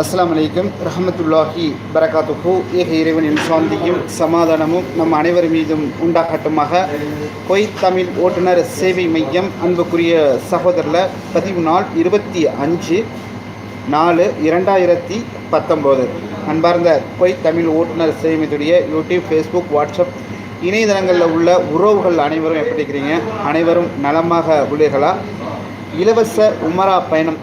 அஸ்லாம் அலைக்கும் ரஹமத்துல்லாஹி பரகாத்துஹு. ஏக இறைவனின் சாந்தியும் சமாதானமும் நம் அனைவர் மீதும் உண்டாகட்டுமாக. கொய் தமிழ் ஓட்டுநர் சேவை மையம் அன்புக்குரிய சகோதரில் பதிவு நாள் இருபத்தி அஞ்சு நாலு இரண்டாயிரத்தி பத்தொம்போது. அன்பார்ந்த கொய் தமிழ் ஓட்டுநர் சேவை மையத்துடைய யூடியூப் ஃபேஸ்புக் வாட்ஸ்அப் இணையதளங்களில் உள்ள உறவுகள் அனைவரும் எப்படி இருக்கிறீங்க? அனைவரும் நலமாக உள்ளீர்களா? இலவச உமரா பயணம்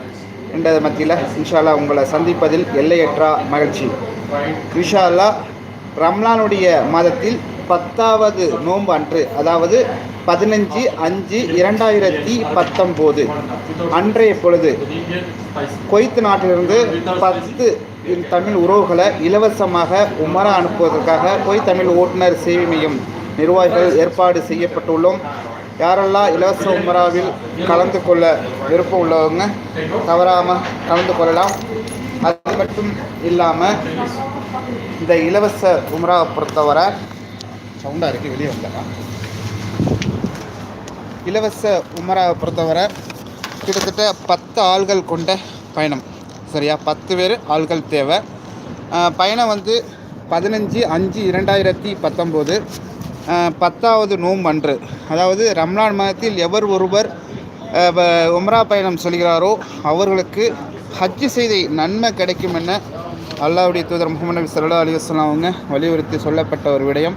என்ற மத்தியில் இன்ஷால்லா உங்களை சந்திப்பதில் எல்லையற்றா மகிழ்ச்சி. இன்ஷால்லா ரம்லானுடைய மாதத்தில் பத்தாவது நோன்பு அன்று அதாவது பதினஞ்சு அஞ்சு இரண்டாயிரத்தி பத்தொம்போது. அன்றைய பொழுது கொய்த்து நாட்டிலிருந்து பத்து தமிழ் உறவுகளை இலவசமாக உமரா அனுப்புவதற்காக கொய் தமிழ் ஓட்டுநர் சேவை மையம் நிர்வாகிகள் ஏற்பாடு செய்யப்பட்டுள்ளோம். யாரெல்லாம் இலவச உமராவில் கலந்து கொள்ள விருப்பம் உள்ளவங்க தவறாமல் கலந்து கொள்ளலாம். அது மட்டும் இல்லாமல் இந்த இலவச உமராவை பொறுத்தவரை சவுண்டாக இருக்குது வெளியே வந்தேன் இலவச உமராவை பொறுத்தவரை கிட்டத்தட்ட பத்து ஆள்கள் கொண்ட பயணம். சரியா? பத்து பேர் ஆள்கள் தேவை. பயணம் வந்து பதினஞ்சு அஞ்சு இரண்டாயிரத்தி பத்தொம்போது பத்தாவது நோம்பு அன்று. அதாவது ரம்லான் மாதத்தில் எவர் ஒருவர் வ- உம்ரா பயணம் சொல்கிறாரோ அவர்களுக்கு ஹஜ்ஜு செய்தி நன்மை கிடைக்கும் என அல்லாவுடைய தூதர் முகமது நபி சல்லா அலி வஸ்லாம் அவங்க வலியுறுத்தி சொல்லப்பட்ட ஒரு விடயம்.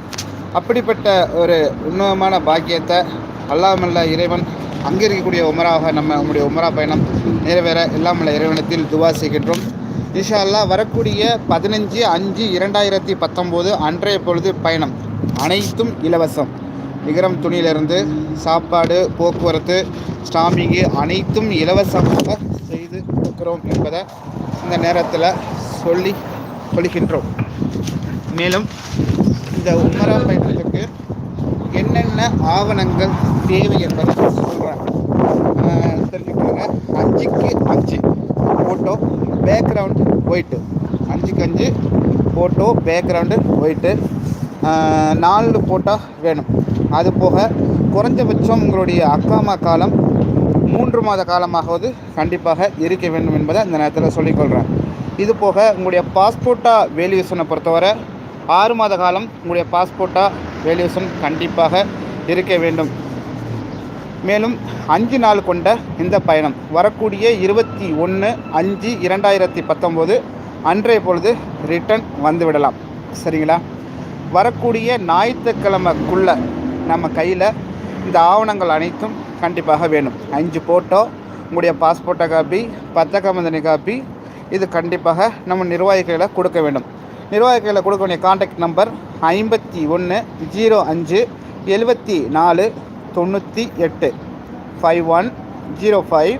அப்படிப்பட்ட ஒரு உன்னதமான பாக்கியத்தை அல்லாமல்ல இறைவன் அங்கே இருக்கக்கூடிய உமராக நம்ம நம்முடைய உமரா பயணம் நிறைவேற எல்லாமல்ல இறைவனத்தில் துவா செய்கின்றோம். இன்ஷா அல்லாஹ் வரக்கூடிய பதினஞ்சு அஞ்சு இரண்டாயிரத்தி பத்தொம்போது அன்றைய பொழுது பயணம். அனைத்தும் இலவசம். நிகரம் துணியிலிருந்து சாப்பாடு போக்குவரத்து ஸ்டாம்பிங்கு அனைத்தும் இலவசமாக செய்து கொடுக்கிறோம் என்பதை இந்த நேரத்தில் சொல்லி கொள்கின்றோம். மேலும் இந்த உமரா பயணத்துக்கு என்னென்ன ஆவணங்கள் தேவை என்பதை சொல்கிறேன் தெரிஞ்சுக்கோங்க. அஞ்சுக்கு அஞ்சு. ஃபோட்டோ பேக்ரவுண்டு ஒயிட்டு அஞ்சுக்கு அஞ்சு ஃபோட்டோ பேக்ரவுண்டு ஒயிட்டு நாலு போட்டால் வேணும். அது போக குறைஞ்சபட்சம் உங்களுடைய அக்காமா காலம் மூன்று மாத காலமாவது கண்டிப்பாக இருக்க வேண்டும் என்பதை இந்த நேரத்தில் சொல்லிக்கொள்கிறேன் இது போக உங்களுடைய பாஸ்போர்ட்டா வேல்யூஷனை பொறுத்தவரை ஆறு மாத காலம் உங்களுடைய பாஸ்போர்ட்டா வேல்யூஷன் கண்டிப்பாக இருக்க வேண்டும். மேலும் அஞ்சு நாள் கொண்ட இந்த பயணம் வரக்கூடிய இருபத்தி ஒன்று அஞ்சு இரண்டாயிரத்தி பத்தொம்போது அன்றைய பொழுது ரிட்டர்ன் வந்துவிடலாம் சரிங்களா? வரக்கூடிய ஞாயிற்றுக்கிழமைக்குள்ள நம்ம கையில் இந்த ஆவணங்கள் அனைத்தும் கண்டிப்பாக வேணும். அஞ்சு ஃபோட்டோ உங்களுடைய பாஸ்போர்ட்டை காப்பி பத்தக்கமந்தனி காப்பி இது கண்டிப்பாக நம்ம நிர்வாகிகளை கொடுக்க வேண்டும். நிர்வாகிகளை கொடுக்க வேண்டிய காண்டாக்ட் நம்பர் ஐம்பத்தி ஒன்று ஜீரோ அஞ்சு எழுபத்தி நாலு தொண்ணூற்றி எட்டு five one zero five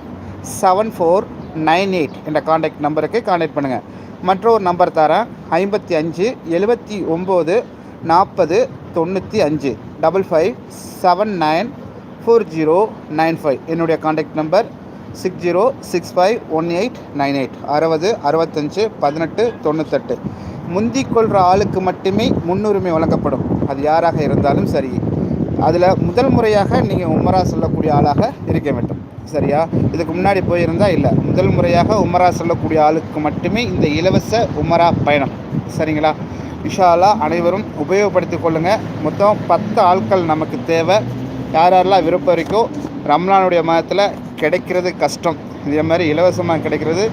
seven four nine eight என்ற காண்டாக்ட் நம்பருக்கு காண்டாக்ட் பண்ணுங்கள் மற்றொரு நம்பர் தரேன் ஐம்பத்தி அஞ்சு எழுபத்தி ஒம்பது நாற்பது தொண்ணூற்றி அஞ்சு double five seven nine four zero nine five என்னுடைய contact number six zero six five one eight nine eight அறுபது அறுபத்தஞ்சு பதினெட்டு தொண்ணூத்தெட்டு. முந்திக் கொள்கிற ஆளுக்கு மட்டுமே முன்னுரிமை வழங்கப்படும். அது யாராக இருந்தாலும் சரி. அதில் முதல் முறையாக நீங்கள் உமரா சொல்லக்கூடிய ஆளாக இருக்க வேண்டும். சரியா? இதுக்கு முன்னாடி போயிருந்தால் இல்லை. முதல் முறையாக உமரா சொல்லக்கூடிய ஆளுக்கு மட்டுமே இந்த இலவச உமரா பயணம். சரிங்களா? இன்ஷா அனைவரும் உபயோகப்படுத்திக் கொள்ளுங்கள் மொத்தம் பத்து ஆட்கள் நமக்கு தேவை. யார் யாரெல்லாம் விருப்பம் இருக்கோ ரம்லானுடைய மாதத்தில் கிடைக்கிறது கஷ்டம். இதே மாதிரி இலவசமாக கிடைக்கிறது.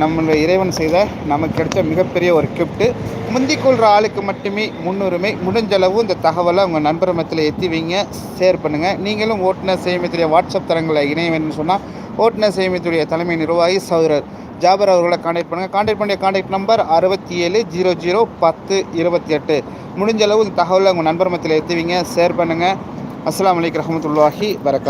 நம்மளுடைய இறைவன் செய்த நமக்கு கிடைச்ச மிகப்பெரிய ஒரு கிஃப்ட்டு முந்தி கொள்கிற ஆளுக்கு மட்டுமே முன்னுரிமை. முடிஞ்சளவு இந்த தகவலை உங்கள் நண்பர் மத்தியில் எத்தி வைங்க. ஷேர் பண்ணுங்கள் நீங்களும் ஓட்டுநர் சேமித்துடைய வாட்ஸ்அப் தரங்களை இணைய வேண்டும் சொன்னால் ஓட்டுநர் சேமித்துடைய தலைமை நிர்வாகி சௌரர். ஜாபர் அவர்களை காண்டாக்ட் பண்ணுங்கள் காண்டாக்ட் பண்ணிய காண்டாக்ட் நம்பர் அறுபத்தி ஏழு ஜீரோ ஜீரோ பத்து இருபத்தி எட்டு முடிஞ்ச அளவு இந்த தகவலை உங்கள் நண்பர் மத்தியில் எத்தி ஷேர் பண்ணுங்கள் அஸ்லாம் அலைக்கும் ரஹமத்துல்லாஹி வரகா